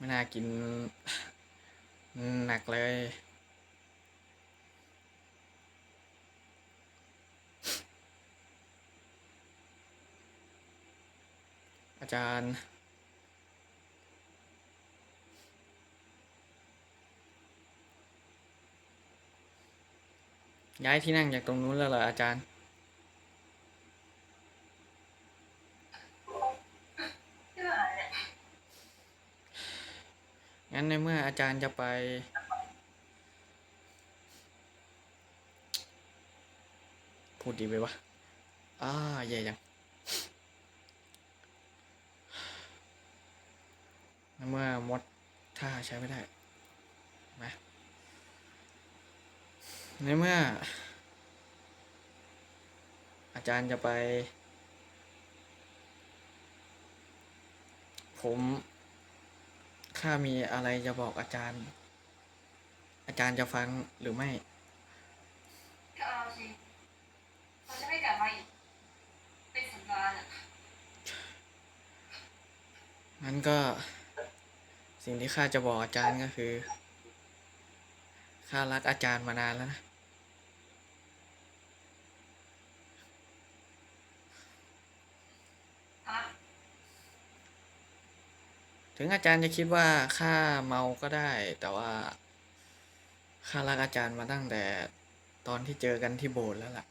ไม่น่ากิน หนักเลย อาจารย์ย้ายที่นั่งจากตรงนู้นแล้วเหรออาจารย์ งั้นในเมื่ออาจารย์จะไป พูดดีไปวะอ่าแย่ยังในเมื่อมดถ้าใช้ไม่ได้มาในเมื่อ อาจารย์จะไป ผม ข้ามีอะไรจะบอกอาจารย์ อาจารย์จะฟังหรือไม่ ก็เอาสิเขาจะไม่กลับมาอีก เป็นสัญญาณอะงั้นก็ สิ่งที่ข้าจะบอกอาจารย์ก็คือ ข้ารักอาจารย์มานานแล้วนะ ถึงอาจารย์จะคิดว่าข้าเมาก็ได้ แต่ว่าข้ารักอาจารย์มาตั้งแต่ตอนที่เจอกันที่โบสถ์แล้วล่ะ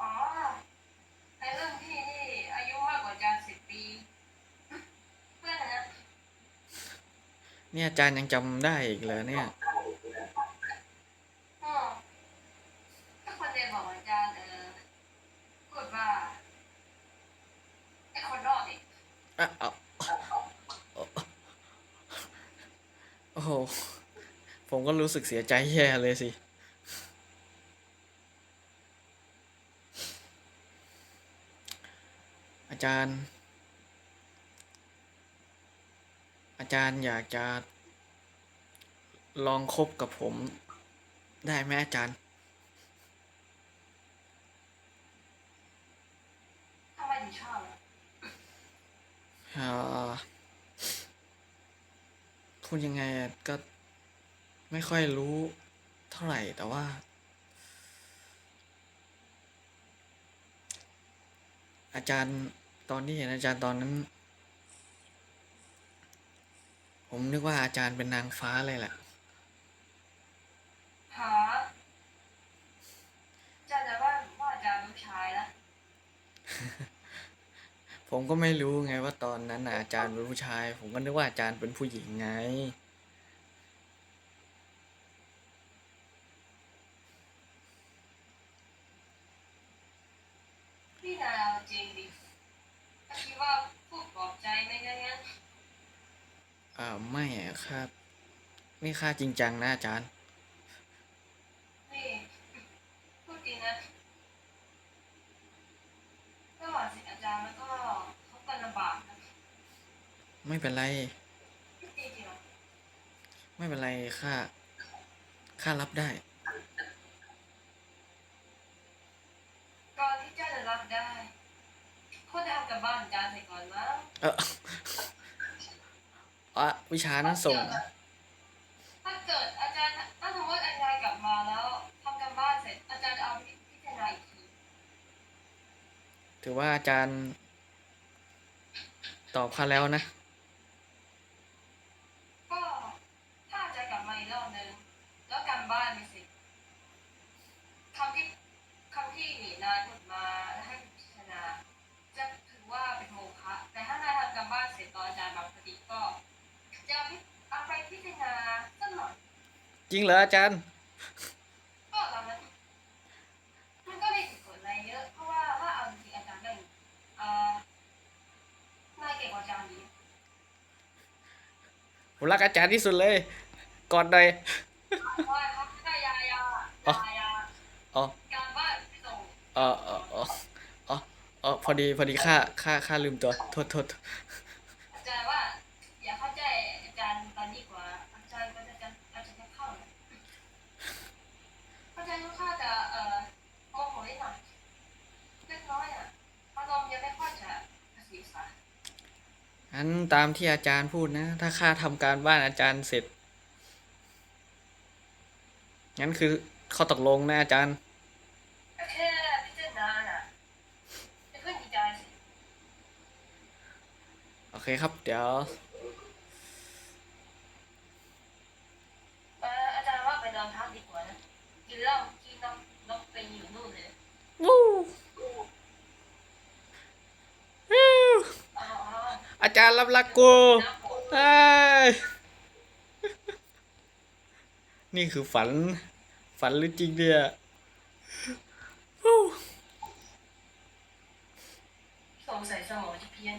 อ๋อในเรื่องพี่นี่อายุมากกว่าอาจารย์สิบปีเพื่อนนะเนี่ยอาจารย์ยังจำได้อีกเลยเนี่ย อ๋อถ้าคนเรียนบอกอาจารย์เออพูดว่าไอ้คนรอดนี่ อะเอาโอ้โห ผมก็รู้สึกเสียใจแย่เลยสิ อาจารย์ อาจารย์อยากจะ ลองคบกับผมได้ไหมอาจารย์ทำไมถึงชอบอะอ่าพูดยังไงอะก็ ไม่ค่อยรู้เท่าไหร่แต่ว่า อาจารย์ตอนที่เห็นอาจารย์ตอนนั้น ผมนึกว่าอาจารย์เป็นนางฟ้าเลยแหละหาอาจารย์จะว่าว่าอาจารย์ลูกชายนะผมก็ไม่รู้ไงว่าตอนนั้นน่ะอาจารย์เป็นผู้ชาย ผมก็นึกว่าอาจารย์เป็นผู้หญิงไง พี่นายเอาจริงดิถ้าคิดว่าพูดปลอบใจไม่งั้นงั้น อ่าไม่อะครับ นี่ค่าจริงจังนะอาจารย์นี่พูดจริงนะระหว่างศิษย์อาจารย์แล้วก็เขากันลำบากนะไม่เป็นไรจริงๆเหรอไม่เป็นไรค่าค่ารับได้ ก่อนที่เจ้าจะรับได้ควรจะทำกับบ้านอาจารย์เสร็จก่อนมั้งเอออะวิชานั้นส่งถ้าเกิดอาจารย์ถ้าสมมติอาจารย์กลับมาแล้วทำกับบ้านเสร็จ อาจารย์จะเอาไปพิจารณาอีกที ถือว่าอาจารย์ตอบค่าแล้วนะ ก็ถ้าอาจารย์กลับมาอีกรอบนึงแล้วการบ้านไม่เสร็จคำที่คำที่นายพูดมาแล้วให้พิจารณาจะถือว่าเป็นโมฆะแต่ถ้านายทำการบ้านเสร็จตอนอาจารย์มาพอดีก็จะเอาพิเอาไปพิจารณาสักหน่อยจริงเหรออาจารย์ ก็ตามนั้นมันก็ไม่ผิดกฎอะไรเยอะ เพราะว่าถ้าเอาจริงๆอาจารย์ได้เอ่อนายเก่งกว่าอาจารย์ดี ผมรักอาจารย์ที่สุดเลยกอดหน่อยว่าครับไม่ได้ยายาอ๋อยายาอ๋อการบ้านไม่ส่งเออเออเอออ๋ออ๋อพอดีพอดีค่าค่าค่าลืมตัวโทษโทษ อาจารย์ว่า อย่าเข้าใจอาจารย์ตอนนี้กว่าอาจารย์ก็จะอาจารย์จะเข้าเลยอาจารย์ก็ค่าจะเอ่อโมโหนิดหน่อยเล็กน้อยอะอารมณ์ยังไม่ค่อยจะสีสัน งั้นตามที่อาจารย์พูดนะ ถ้าข้าทำการบ้านอาจารย์เสร็จ งั้นคือข้อตกลงนะอาจารย์ก็แค่พิจารณาน่ะจะเพิ่งดีใจสิโอเคครับ เดี๋ยวเอ่ออาจารย์ว่าไปนอนพักดีกว่านะ กินเหล้ากินน้ำนกไปอยู่นู่นเลย วู้วู้ อ๋อ อาจารย์รับรักกูน้ำปวดเฮ้ยนี่คือฝัน ฝันหรือจริงเนี่ยวู้สงสัยสมองจะเพี้ยน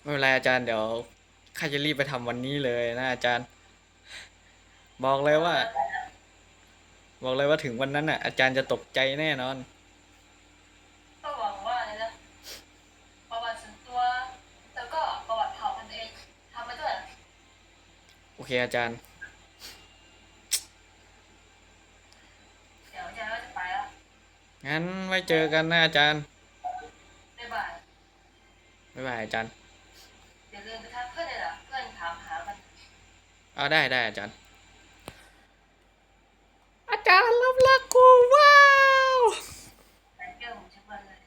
ไม่เป็นไรอาจารย์เดี๋ยวข้าจะรีบไปทำวันนี้เลยนะอาจารย์ บอกเลยว่า บอกเลยว่าถึงวันนั้นน่ะ อาจารย์จะตกใจแน่นอน ก็หวังว่าเลยนะประวัติส่วนตัว แล้วก็ประวัติเผ่าพันธุ์ตัวเองทำมาด้วย โอ เคอาจารย์เดี๋ยวอาจารย์ก็จะไปแล้วงั้นไว้เจอกันนะอาจารย์บ๊ายบายบ๊ายบายอาจารย์อย่าลืมไปทักเพื่อนเลยล่ะเพื่อนถามหากันเอาได้ได้อาจารย์ อาจารย์รับรักกูว้าว แต่เกี่ยวของฉันมาเลย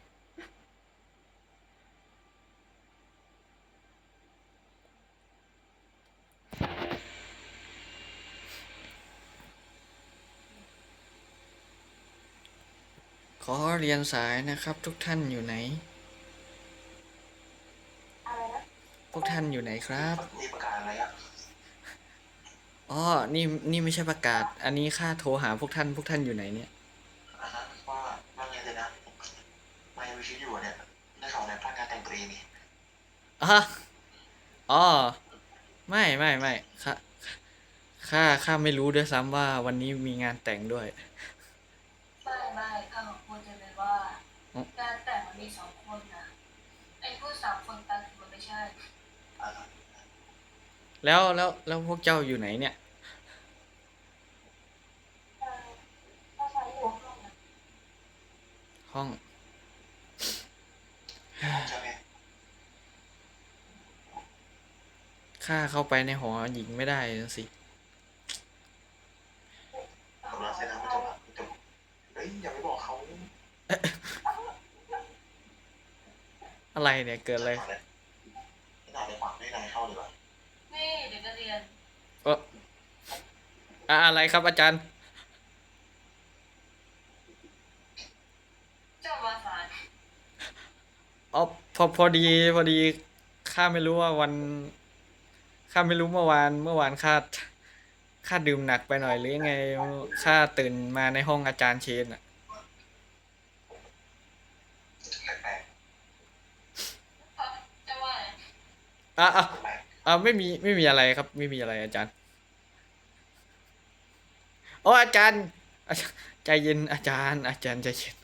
ขอเรียนสายนะครับ ทุกท่านอยู่ไหน พวกท่านอยู่ไหนครับมีประกาศอะไรอะอ๋อ นี่ นี่ไม่ใช่ประกาศ อันนี้ข้าโทรหาพวกท่าน พวกท่านอยู่ไหนเนี่ย อ่าฮะว่าว่าไงเลยนะไมายังมีชีวิตอยู่เนี่ยได้ข่าวในพนักงานแต่งตรีนี่อ๋ออ๋อ ไม่ไม่ไม่ข้าข้า ข้าไม่รู้ด้วยซ้ำว่าวันนี้มีงานแต่งด้วย ไม่ไม่ข้าขอา อ๋อ การแต่งมันมีสองคนนะไอ้ผู้สามคนตันคือมันไม่ใช่ อ่า แล้วแล้วแล้วพวกเจ้าอยู่ไหนเนี่ยถ้าใช้อยู่ห้องนะห้องใช่ไหมข้าเข้าไปในหอหญิงไม่ได้สิตำรวจเสร็จแล้วมันจะมันจะเฮ้ยอย่าไปบอกเขาอะไรเนี่ยเกิดอะไร ไม่น่าในปากไม่นายเข้าเลยวะ นี่เด็กนักเรียน เออ อะอะไรครับอาจารย์ เจ้ามาสายอ๋อพอพอดีพอดีข้าไม่รู้ว่าวันข้าไม่รู้เมื่อวานเมื่อวานข้าข้าดื่มหนักไปหน่อยหรือยังไงข้าตื่นมาในห้องอาจารย์เชนอะแปลกเพราะเจ้าว่าไงอะอะๆแปลกอะไม่มีไม่มีอะไรครับ ไม่มีอะไรอาจารย์ โอ้อาจารย์ ใจเย็นอาจารย์ อาจารย์ใจเย็น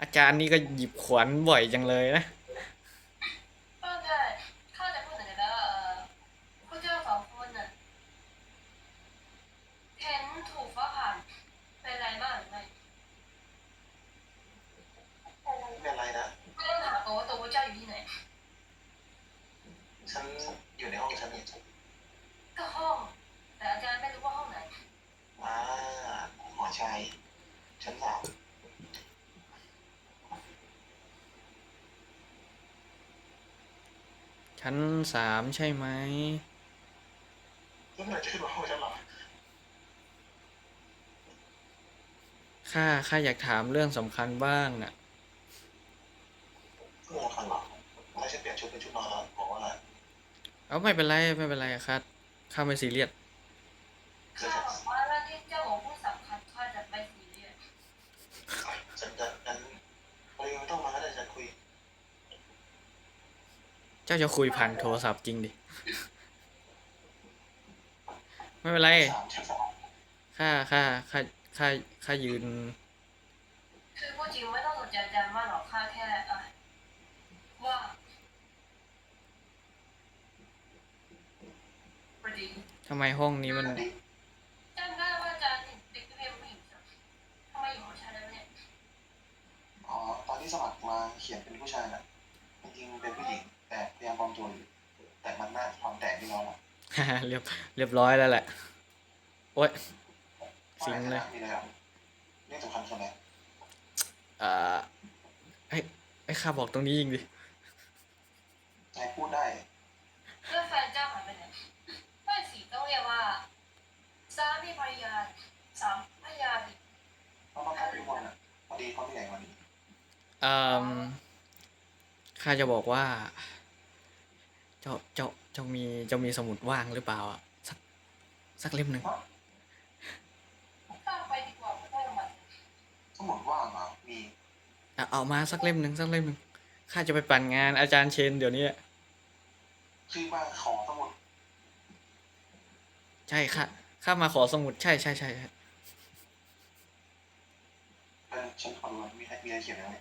อาจารย์นี่ก็หยิบขวานบ่อยจังเลยนะก็ใช่ข้าจะพูดหน่อยนะเออพวกเจ้าสองคนน่ะเห็นถูกฟ้าผ่านเป็นไรบ้างหรือไม่ ไม่เป็นไรนะ ไม่ต้องถามตัวว่าตัวเจ้าอยู่ที่ไหน ฉันอยู่ในห้องฉันนี่ ก็ห้อง แต่อาจารย์ไม่รู้ว่าห้องไหน อ่าหอชัยชั้นสาม ชั้นสามใช่ไหมแล้วเมื่อไหร่จะขึ้นมาห้องฉันหรอข้าข้าอยากถามเรื่องสำคัญบ้างน่ะเมื่อคันหรอแล้วฉันเปลี่ยนชุดเป็นชุดนอนแล้วบอกว่าเอาไม่เป็นไรไม่เป็นไรครับข้าไม่ซีเรียส ข้าบอกว่าว่าที่เจ้าของผู้สำคัญข้าจะไม่ซีเรียส ฉันจะงั้นเรายังไม่ต้องมาก็ได้ฉันคุย เจ้าจะคุยผ่านโทรศัพท์จริงดิ ไม่เป็นไรสามชั้นสามข้าข้าข้าข้าข้ายืน คือพูดจริงไม่ต้องสนใจอาจารย์มากหรอกข้าแค่เอ่อว่าพอดีทำไมห้องนี้มัน จำได้ว่าอาจารย์เด็กนักเรียนผู้หญิงทำไมอยู่ของฉันแล้วเนี่ยอ๋อตอนที่สมัครมาเขียนเป็นผู้ชายน่ะจริงๆเป็นผู้หญิง แต่พยายามปลอมตัวอยู่แต่มันน่าความแตกที่เราอะเรียบเรียบร้อยแล้วแหละ โอ้ยสิงเลยมีอะไรอะเรื่องสำคัญคืออะไรเอ่อไอ้ไอ้ข้าบอกตรงนี้ยิงดินายพูดได้เพื่อนแฟนเจ้าหายไปไหนไม่สิต้องเรียกว่าสามีภรรยาสามภรรยาดิเพราะว่าเขาเป็นคนอะพอดีเขาไม่ใหญ่กว่านี้เอ่อข้าจะบอกว่า เจ้าเจ้าเจ้ามีเจ้ามีสมุดว่างหรือเปล่าอะสักสักเล่มหนึ่งข้ามไปดีกว่าไม่ได้มันสมุดว่างอะมีอะเอามาสักเล่มหนึ่งสักเล่มหนึ่งข้าจะไปปั่นงานอาจารย์เชนเดี๋ยวนี้ชื่อว่าขอสมุดใช่ค่ะข้ามาขอสมุดใช่ใช่ใช่ใช่เป็นฉันขอดูว่ามีมีอะไรเขียนไว้ไหม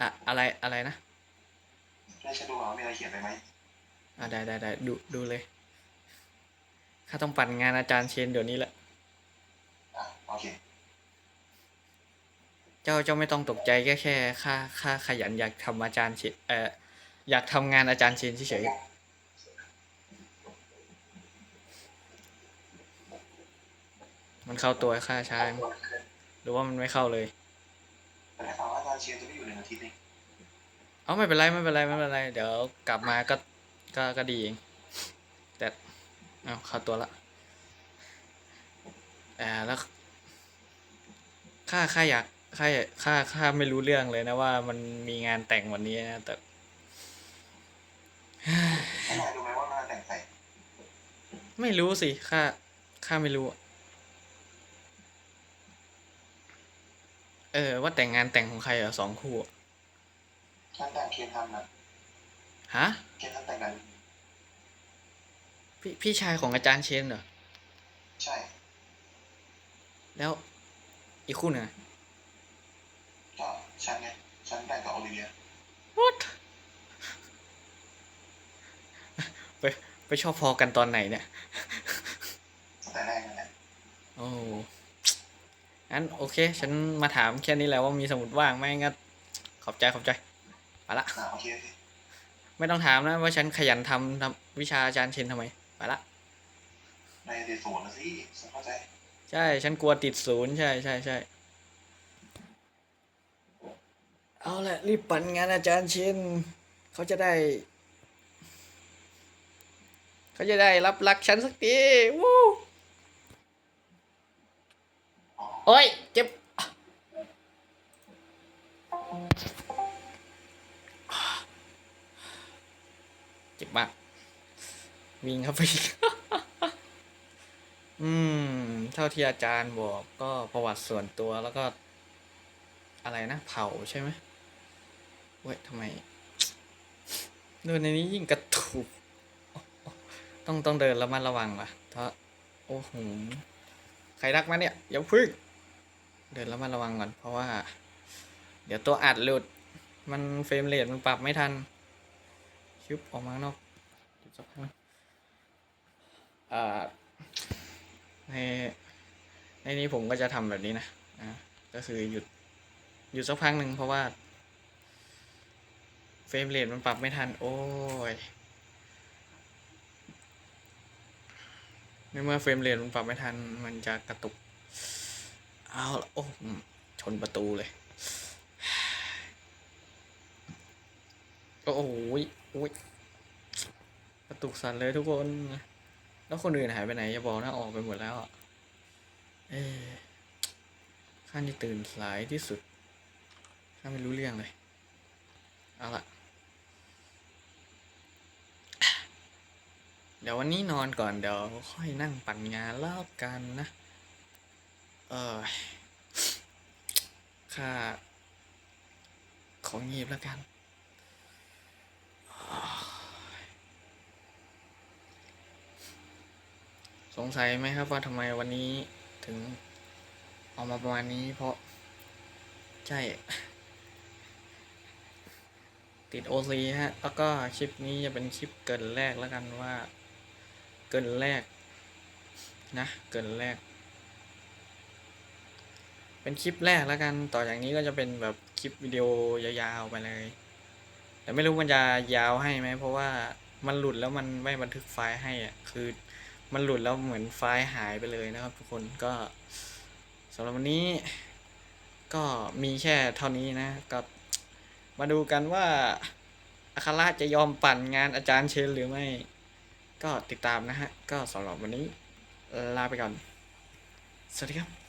อะอะไรอะไรนะให้ฉันดูว่ามีอะไรเขียนไว้ไหม อะได้ได้ได้ดูดูเลยข้าต้องปั่นงานอาจารย์เชนเดี๋ยวนี้แหละ อะโอเคเจ้าเจ้าไม่ต้องตกใจแค่แค่ข้าข้าขยันอยากทำอาจารย์เชนเอ่ออยากทำงานอาจารย์เชนเฉยๆมันเข้าตัวข้าช้างหรือว่ามันไม่เข้าเลย แต่ได้ข่าวว่าอาจารย์เชียร์จะไม่อยู่หนึ่งอาทิตย์นี่เอาไม่เป็นไรไม่เป็นไรไม่เป็นไร เดี๋ยวกลับมาก็ ก็ก็ดีเอง แต่เอาเข้าตัวละอ่าแล้วข้าข้าอยากข้าอยากข้าข้าไม่รู้เรื่องเลยนะว่ามันมีงานแต่งวันนี้นะแต่ให้นายดูไหมว่าหน้าแต่งใส่ไม่รู้สิข้าข้าไม่รู้อะเออ ว่าแต่งงานแต่งของใครอะสองคู่อะฉันแต่งเคนทำนะฮะเคนทำ แต่งกันพี่พี่ชายของอาจารย์เชนเหรอ ใช่ แล้วอีกคู่หนึ่งอะก็ฉันไงฉันแต่งกับโอลิเวีย What ไปไปชอบพอกันตอนไหนเนี่ยตั้งแต่แรกนั่นแหละโอ้งั้นโอเค ฉันมาถามแค่นี้แหละว่ามีสมุดว่างไหมงั้นขอบใจขอบใจ ไปละอะโอเคโอเค ไม่ต้องถามนะว่าฉันขยันทำทำวิชาอาจารย์เชนทำไม ไปละนายติดศูนย์นะสิฉันเข้าใจ ใช่ ฉันกลัวติดศูนย์ใช่ใช่ใช่เอาละรีบปั่นงานอาจารย์เชนเขาจะได้ เขาจะได้รับรักฉันสักทีวู้โอ้ยเจ็บ เจ็บมาก วิ่งเข้าไปอีกอืม เท่าที่อาจารย์บอกก็ประวัติส่วนตัวแล้วก็ อะไรนะ เผาใช่ไหมเว้ยทำไมเดินในนี้ยิ่งกระตุกต้องต้องเดินระมัดระวังว่ะเพราะโอ้โหใครรักมาเนี่ยอย่าพึ่ง เดินระมัดระวังก่อนเพราะว่า เดี๋ยวตัวอัดหลุด มันเฟรมเรทมันปรับไม่ทัน ชิบออกมาข้างนอกเดี๋ยวสักพักนะอ่าในในนี้ผมก็จะทำแบบนี้นะนะก็คือหยุดหยุดสักพักหนึ่งเพราะว่า เฟรมเรทมันปรับไม่ทัน โอ้ยในเมื่อเฟรมเรทมันปรับไม่ทัน มันจะกระตุก เอาละโอ้ชนประตูเลย โอ้โหยโอ้ยกระตุกสั่นเลยทุกคน แล้วคนอื่นหายไปไหนอย่าบอกนะออกไปหมดแล้วอะเอ๊ะข้านี่ตื่นสายที่สุด ข้าไม่รู้เรื่องเลย เอาละเดี๋ยววันนี้นอนก่อนเดี๋ยวค่อยนั่งปั่นงานแล้วกันนะ เออข้าของงียบแล้วกัน สงสัยไหมครับว่าทำไมวันนี้ถึงออกมาประมาณนี้เพราะ ใช่ ติดโอซีฮะ แล้วก็คลิปนี้จะเป็นคลิปเกินแรกแล้วกันว่า เกินแรก นะ เกินแรก เป็นคลิปแรกแล้วกันต่อจากนี้ก็จะเป็นแบบคลิปวิดีโอยาวๆไปเลย แต่ไม่รู้มันจะยาวให้ไหมเพราะว่ามันหลุดแล้วมันไม่บันทึกไฟล์ให้อะคือ มันหลุดแล้วเหมือนไฟล์หายไปเลยนะครับ ทุกคนก็สำหรับวันนี้ก็มีแค่เท่านี้นะก็มาดูกันว่าอาคาราจะยอมปั่นงานอาจารย์เชนหรือไม่ ก็ติดตามนะฮะ ก็สำหรับวันนี้ลาไปก่อน สวัสดีครับ